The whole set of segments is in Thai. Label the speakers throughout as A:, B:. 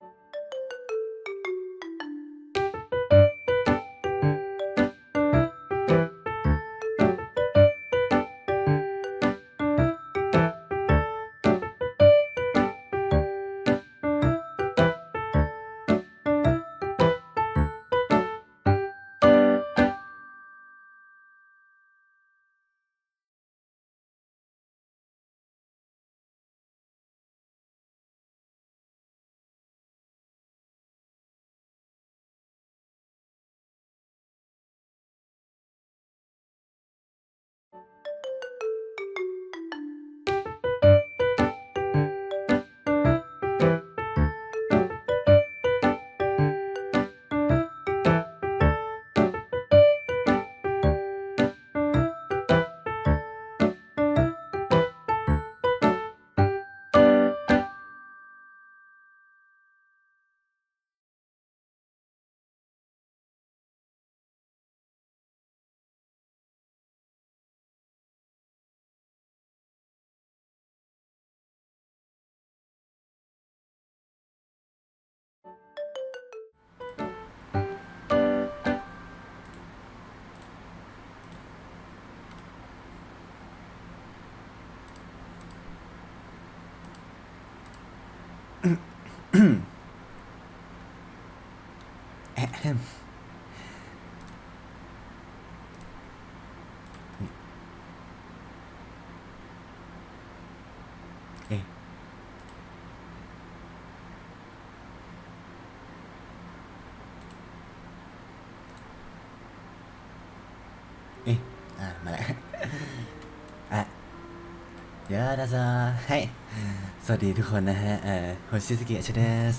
A: แอะแฮมเอ๊ะเอ๊ะอ่ามาแล้วอะเดี๋ยวเราจะให้สวัสดีทุกคนนะฮะเอ่อโฮชิสกิอาชเดส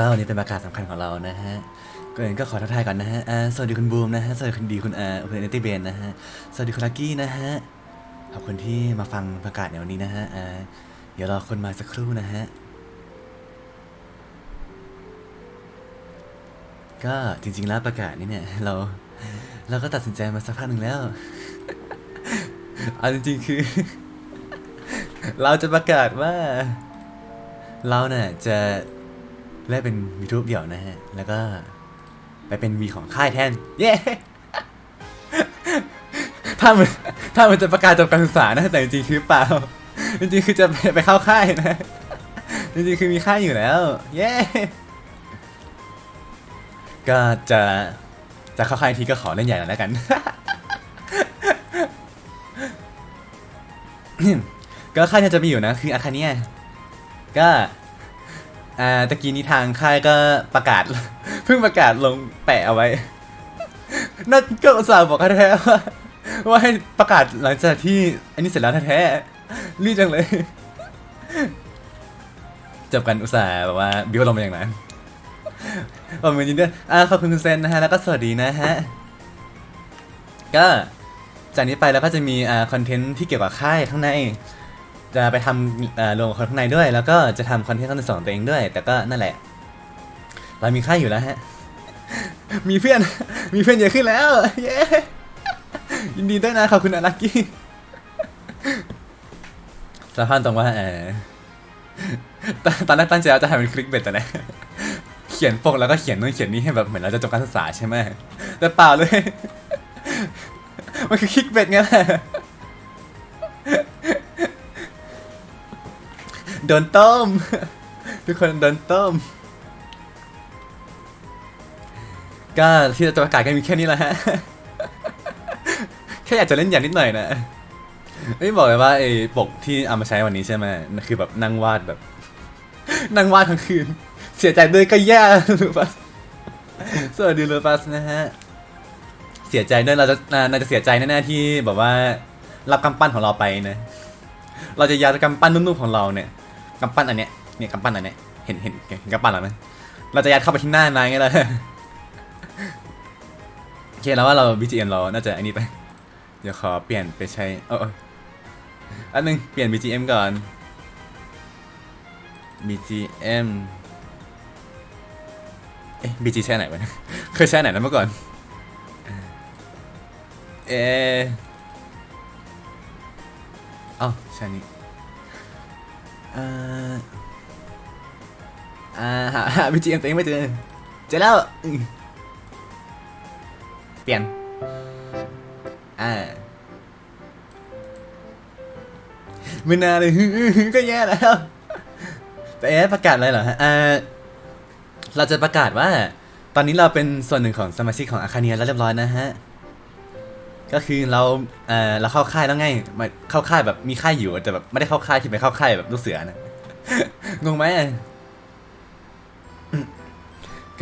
A: ก็วันนี้เป็นประกาศสำคัญของเรานะฮะก่อนอื่นก็ขอทักทายก่อนนะฮะอ่าสวัสดีคุณบูมนะฮะ สวัสดีคุณดีคุณอาคุณเอเนตี้เบนนะฮะ สวัสดีคุณลักกี้นะฮะ ขอบคุณที่มาฟังประกาศในวันนี้นะฮะอ่าเดี๋ยวรอคนมาสักครู่นะฮะ ก็จริงๆแล้วประกาศนี้เนี่ยเราเราก็ตัดสินใจมาสักพักหนึ่งแล้วเอาจริงๆคือ เราจะประกาศว่า เราเนี่ยจะ เล่นเป็นวีทูบเดี่ยวนะฮะ แล้วก็ไปเป็นวีของค่ายแทน เย้ ถ้ามันถ้ามันจะประกาศจบการศึกษานะ แต่จริงๆคือเปล่า จริงๆคือจะไปไปเข้าค่ายนะ จริงๆคือมีค่ายอยู่แล้ว เย้ ก็จะจะเข้าค่ายทีก็ขอเล่นใหญ่หน่อยแล้วกัน ก็ค่ายที่จะมีอยู่นะ คืออาคาเนียก็ อ่าตะกี้นี้ทางค่ายก็ประกาศ เพิ่งประกาศลงแปะเอาไว้นั่นก็อุตส่าห์บอกแท้ๆว่าว่าให้ประกาศหลังจากที่อันนี้เสร็จแล้วแท้ๆรีบจังเลย จบกันอุตส่าห์แบบว่าบิวลงมาอย่างนั้นขอบคุณยินดีด้วยอ่าขอบคุณคุณเซนนะฮะ แล้วก็สวัสดีนะฮะ ก็จากนี้ไปเราก็จะมีอ่าคอนเทนต์ที่เกี่ยวกับค่ายข้างใน จะไปทำรวมกับคนข้างในด้วย แล้วก็จะทำคอนเทนต์ข้างในส่วนของตัวเองด้วย แต่ก็นั่นแหละ เรามีค่าอยู่แล้วฮะ มีเพื่อน มีเพื่อนเยอะขึ้นแล้ว เย้ ยินดีด้วยนะขอบคุณอารักกี้สารภาพตรงว่าเออตอนนแรกตั้งใจว่าจะทำเป็นคลิกเบ็ดแต่นะเขียนปกแล้วก็เขียนนู่นเขียนนี่ให้แบบเหมือนเราจะจบการศึกษาใช่ไหมแต่เปล่าเลย มันคือคลิกเบ็ดไงล่ะ โดนต้ม ทุกคนโดนต้ม ก็ที่จะประกาศกันมีแค่นี้แหละฮะ แค่อยากจะเล่นอย่างนิดหน่อยนะไม่บอกเลยว่าไอ้ปกที่เอามาใช้วันนี้ใช่ไหมคือแบบนั่งวาดแบบ นั่งวาดทั้งคืน เสียใจด้วยก็แย่ลูปัสสวัสดีลูปัสนะฮะ เสียใจด้วยเราจะน่าจะเสียใจแน่ๆที่แบบว่า รับกำปั้นของเราไปนะ เราจะยัดกำปั้นนุ่มๆของเราเนี่ย กำปั้นอันเนี้ยเนี่ยกำปั้นอันเนี้ยเห็นเห็นเห็นกำปั้นหรอไหมเราจะยัดเข้าไปที่หน้านายไงล่ะโอเคแล้วว่าเรา BGM เราน่าจะอันนี้ไป เดี๋ยวขอเปลี่ยนไปใช้เอออันนึงเปลี่ยน BGM ก่อน BGM เอ๊ะ BG ใช้ไหนวะเคยใช้ไหนนะเมื่อก่อน เอ๊ะอ้าใช่นี่ อ่ออ่าหาหา BGM ตัวเองไม่เจอเจอแล้วอืมเปลี่ยนอ่าไม่น่าเลยก็แย่แล้วแต่เอ๊ะประกาศอะไรเหรอฮะอ่าเราจะประกาศว่า ตอนนี้เราเป็นส่วนหนึ่งของสมาชิกของอาคาเนียแล้วเรียบร้อยนะฮะ ก็คือเราเอ่อเราเข้าค่ายแล้วไงมาเข้าค่ายแบบมีค่ายอยู่แต่แบบไม่ได้เข้าค่ายที่ไปเข้าค่ายแบบลูกเสือนะงงไหม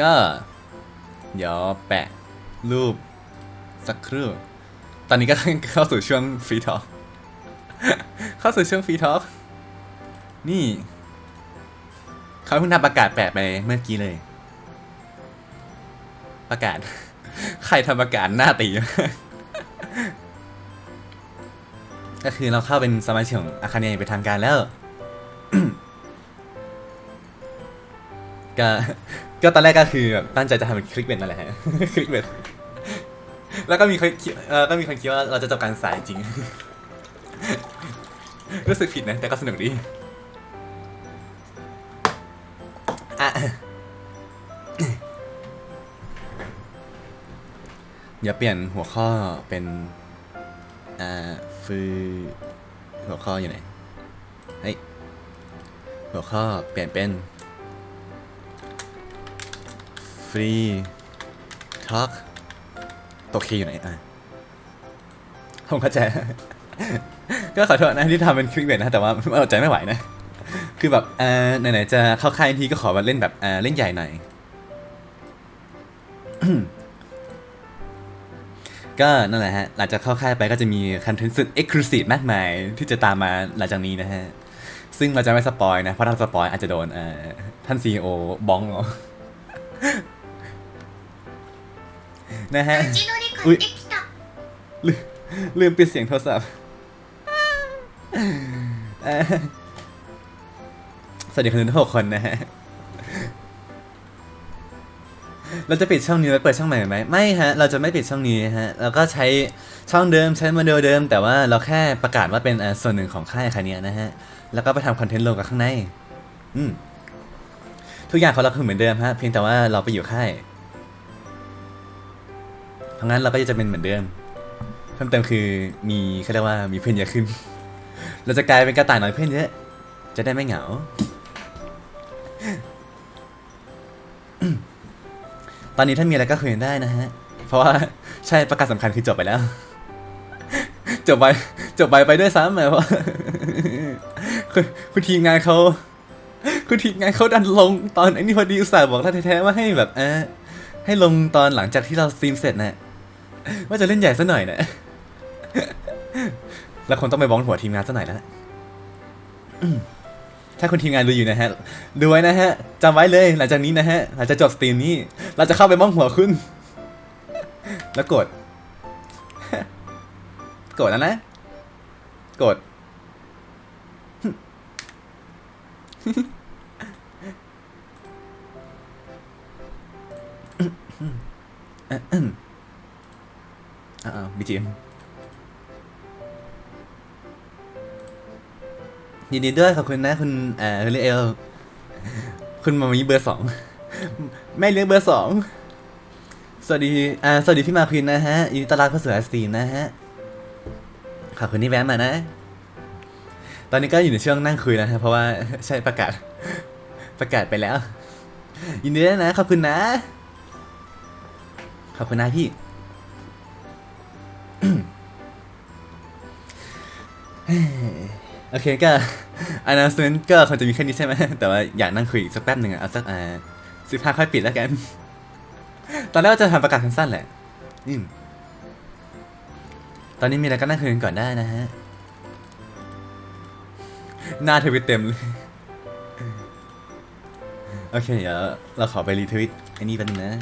A: ก็ เดี๋ยวแปะรูปสักครู่ ตอนนี้ก็เข้าสู่ช่วงฟรีทอ l k เข้าสู่ช่วงฟรีทอ l k นี่ เขาเพิ่งทำประกาศแปะไปเมื่อกี้เลย ประกาศ ใครทำประกาศหน้าตี ก็คือเราเข้าเป็นสมาชิกของอาคาเนียอย่างเป็นทางการแล้ว ก็ก็ตอนแรกก็คือแบบตั้งใจจะทำเป็นคลิกเบนนั่นแหละฮะคลิกเบนแล้วก็มีคนคิดเออก็มีคนคิดว่าเราจะจบการสายจริง รู้สึกผิดนะ แต่ก็สนุกดีอะอย่าเปลี่ยนหัวข้อเป็นอ่า ฟือหัวข้ออยู่ไหน เฮ้ย หัวข้อเปลี่ยนเป็น ฟรีทอ l k ตัวเคอยู่ไหนอะผมเข้าใจ ก็ขอโทษนะที่ทำเป็นคลิกเบนนะ แต่ว่าเอาใจไม่ไหวนะ คือแบบอ่าไหนๆจะเข้าค่ายทีก็ขอมาเล่นแบบอ่าเล่นใหญ่หน่อย ก็นั่นแหละฮะ หลังจากเข้าค่ายไปก็จะมีคอนเทนต์สุดเอ็กซ์คลูซีฟมากมาย ที่จะตามมาหลังจากนี้นะฮะ ซึ่งเราจะไม่สปอยนะ เพราะถ้าสปอยอาจจะโดนท่านซีโอบ้องเรานะฮะ
B: อุ้ย
A: ลืมปิดเสียงโทรศัพท์สวัสดีคุณทุกคนนะฮะ เราจะปิดช่องนี้แล้วเปิดช่องใหม่ไหมไม่ฮะ เราจะไม่ปิดช่องนี้ฮะเราก็ใช้ช่องเดิมใช้โมเดลเดิม แต่ว่าเราแค่ประกาศว่าเป็นส่วนหนึ่งของค่ายคาเนียนะฮะ แล้วก็ไปทำคอนเทนต์ลงกับข้างใน อืมทุกอย่างของเราคือเหมือนเดิมฮะ เพียงแต่ว่าเราไปอยู่ค่ายเพราะงั้นเราก็จะเป็นเหมือนเดิม เพิ่มเติมคือมีเขาเรียกว่ามีเพื่อนเยอะขึ้น เราจะกลายเป็นกระต่ายน้อยเพื่อนเยอะ จะได้ไม่เหงา ตอนนี้ถ้ามีอะไรก็คุยกันได้นะฮะ เพราะว่าใช่ประกาศสำคัญคือจบไปแล้ว จบไปจบไปไปด้วยซ้ำเลยเพราะคุณคุณทีมงานเขาคุณทีมงานเขาดันลงตอนไอ้นี่พอดีอุตส่าห์บอกท่าแท้ๆว่าให้แบบเออให้ลงตอนหลังจากที่เราสตรีมเสร็จนะว่าจะเล่นใหญ่ซะหน่อยนะแล้วคงต้องไปบ้องหัวทีมงานซะหน่อยแล้ว ถ้าคุณทีมงานดูอยู่นะฮะ ดูไว้นะฮะจำไว้เลยหลังจากนี้นะฮะ หลังจากจบสตรีมนี้ เราจะเข้าไปบ้องหัวคุณ แล้วกด กดแล้วนะ กดอ้าบีจีเอ็ม ยินดีด้วยขอบคุณนะคุณเอ่อคุณเอลคุณมามีเบอร์สองไม่เลี้ยงเบอร์สองสวัสดีอ่าสวัสดีพี่มาควินนะฮะยินดีต้อนรับเข้าสู่ไอสตรีมนะฮะขอบคุณที่แวะมานะ ตอนนี้ก็อยู่ในช่วงนั่งคุยนะฮะเพราะว่าใช่ประกาศ ประกาศไปแล้ว ยินดีด้วยนะขอบคุณนะ ขอบคุณนะพี่ โอเคก็ announcement ก็คงจะมีแค่นี้ใช่ไหม แต่ว่าอยากนั่งคุยอีกสักแป๊บหนึ่งอะเอาสักอ่าสิบห้าค่อยปิดแล้วกัน ตอนแรกว่าจะทำประกาศสั้นๆแหละ อืม ตอนนี้มีอะไรก็นั่งคุยกันก่อนได้นะฮะ หน้าทวิตเต็มเลย โอเค เดี๋ยวเราขอไปรีทวิตไอ้นี่แป๊บนึงนะ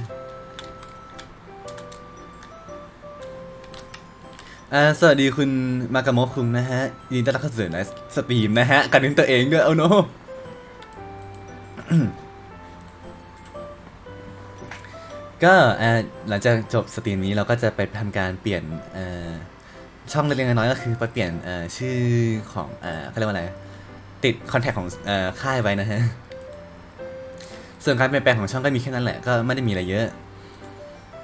A: อ่าสวัสดีคุณมากาโมคุงนะฮะยินดีต้อนรับเข้าสู่ในสตรีมนะฮะการเน้นตัวเองด้วยเอาโนก็อ่าหลังจากจบสตรีมนี้เราก็จะไปทำการเปลี่ยนช่องเล็กๆน้อยๆก็คือไปเปลี่ยนชื่อของเขาเรียกว่าอะไร ติดคอนแทคของค่ายไว้นะฮะ ส่วนการเปลี่ยนแปลงของช่องก็มีแค่นั้นแหละก็ไม่ได้มีอะไรเยอะ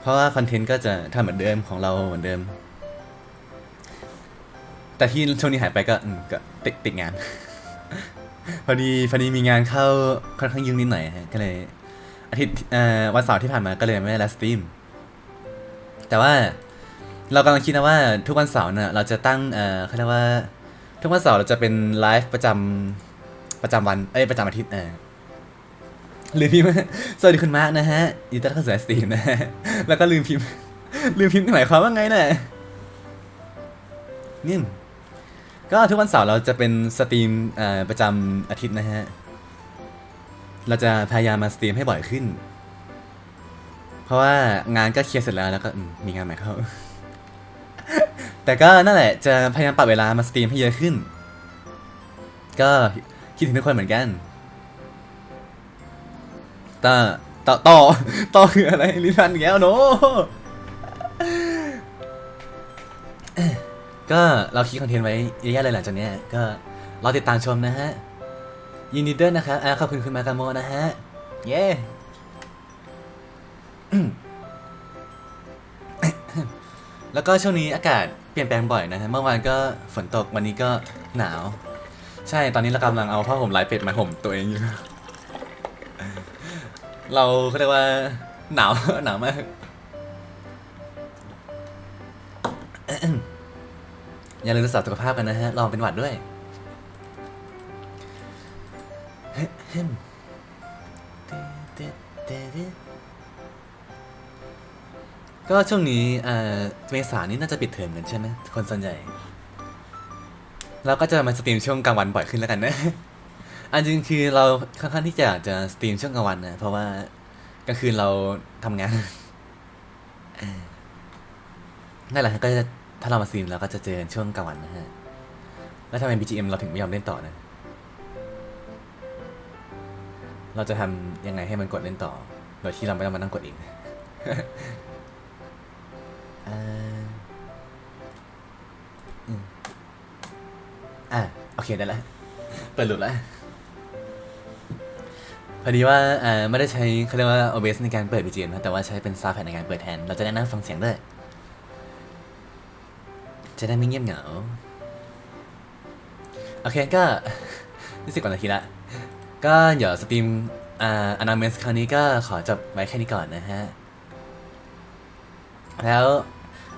A: เพราะว่าคอนเทนต์ก็จะทำเหมือนเดิมของเราเหมือนเดิม แต่ที่ช่วงนี้หายไปก็อืมก็ติดติดงาน พอดีพอดีมีงานเข้าค่อนข้างยุ่งนิดหน่อยฮะก็เลย อาทิตย์เอ่อวันเสาร์ที่ผ่านมาก็เลยไม่ได้ไลฟ์สตรีม แต่ว่าเรากำลังคิดนะว่าทุกวันเสาร์เนี่ยเราจะตั้งเอ่อเขาเรียกว่า ทุกวันเสาร์เราจะเป็นไลฟ์ประจำประจำวันเอ้ยประจำอาทิตย์เออลืมพิมพ์ สวัสดีคุณมาร์กนะฮะยินดีต้อนรับเข้าสู่สตรีมนะฮะแล้วก็ลืมพิมพ์ ลืมพิมพ์หมายความว่าไงน่ะนี่ ก็ทุกวันเสาร์เราจะเป็นสตรีมประจำอาทิตย์นะฮะ เราจะพยายามมาสตรีมให้บ่อยขึ้น เพราะว่างานก็เคลียร์เสร็จแล้วแล้วก็มีงานใหม่เข้า แต่ก็นั่นแหละจะพยายามปรับเวลามาสตรีมให้เยอะขึ้น ก็คิดถึงทุกคนเหมือนกันต่อต่อต่อต่อคืออะไรลิทันแก้วโน ก็เราคิดคอนเทนต์ไว้เยอะแยะเลยหลังจากนี้ก็รอติดตามชมนะฮะ ยินดีด้วยนะครับอ่าขอบคุณคุณมากาโมนะฮะ เย้แล้วก็ช่วงนี้อากาศเปลี่ยนแปลงบ่อยนะฮะ เมื่อวานก็ฝนตกวันนี้ก็หนาว ใช่ตอนนี้เรากำลังเอาผ้าห่มลายเป็ดมาห่มตัวเองอยู่ เราเขาเรียกว่าหนาวหนาวมาก อย่าลืมรักษาสุขภาพกันนะฮะ ลองเป็นหวัดด้วย ก็ช่วงนี้เอ่อเมษานี่น่าจะปิดเทอมกันใช่ไหมคนส่วนใหญ่ เราก็จะมาสตรีมช่วงกลางวันบ่อยขึ้นแล้วกันนะ อันจริงคือเราค่อนข้างที่จะจะสตรีมช่วงกลางวันนะ เพราะว่ากลางคืนเราทำงานนั่นแหละฮะก็จะ ถ้าเรามาสตรีมเราก็จะเจอกันช่วงกลางวันนะฮะ แล้วทำไม BGM เราถึงไม่ยอมเล่นต่อนะ เราจะทำยังไงให้มันกดเล่นต่อ โดยที่เราไม่ต้องมานั่งกดเองอ่าอืมอะโอเคได้แล้วเปิดหลุดแล้วพอดีว่าอ่าไม่ได้ใช้เขาเรียกว่า OBS ในการเปิด BGM นะแต่ว่าใช้เป็น Sound Pad ในการเปิดแทน เราจะได้นั่งฟังเสียงด้วย จะได้ไม่เงียบเหงา โอเคก็นี่สิบกว่านาทีละ ก็เดี๋ยวสตรีมอ่าอนาเมสคราวนี้ก็ขอจบไว้แค่นี้ก่อนนะฮะ แล้ว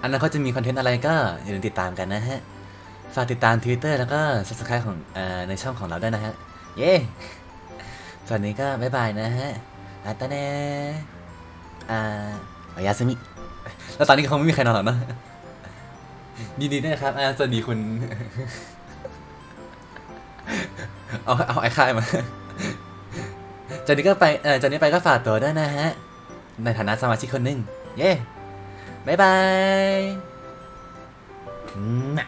A: อันนั้นเขาจะมีคอนเทนต์อะไรก็อย่าลืมติดตามกันนะฮะ ฝากติดตาม Twitter แล้วก็ Subscribe ของอในช่องของเราด้วยนะฮะ เย้สวัสดีก็บ๊ายบายนะฮะอาตาเน่อ่า โอยาสมิ แล้วตอนนี้คงไม่มีใครนอนหรอกนอะดีดีๆด้วยนะครับอ่าสวัสดีคุณ เอาเอาไอ้ค่ายมาจากนี้ก็ไปเออจากนี้ไปก็ฝากตัวด้วยนะฮะ ในฐานะสมาชิกคนหนึ่ง เย้ บ๊ายบายอืม